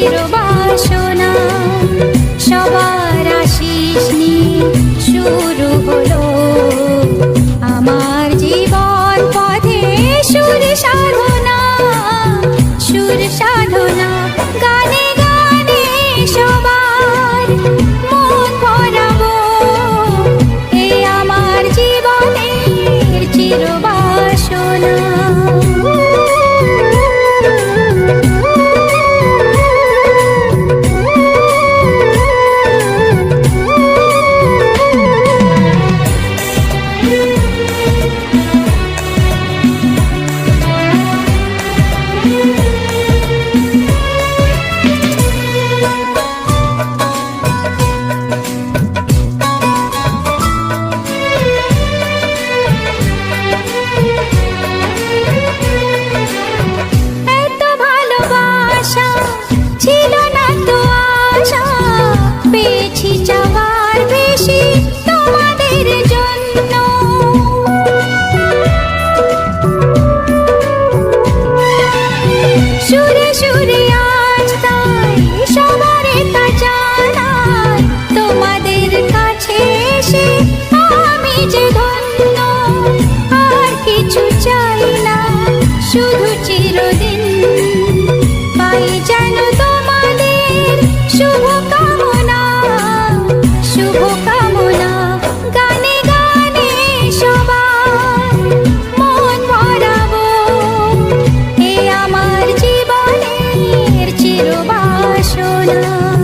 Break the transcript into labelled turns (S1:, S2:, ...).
S1: চিরবাসনা সবার আশিস আমার জীবন পথে সুর সাধনা সুর সাধনা গানে গানে সবার মন পেয়েছি চাওয়ার বেশি তোমাদের জন্য 아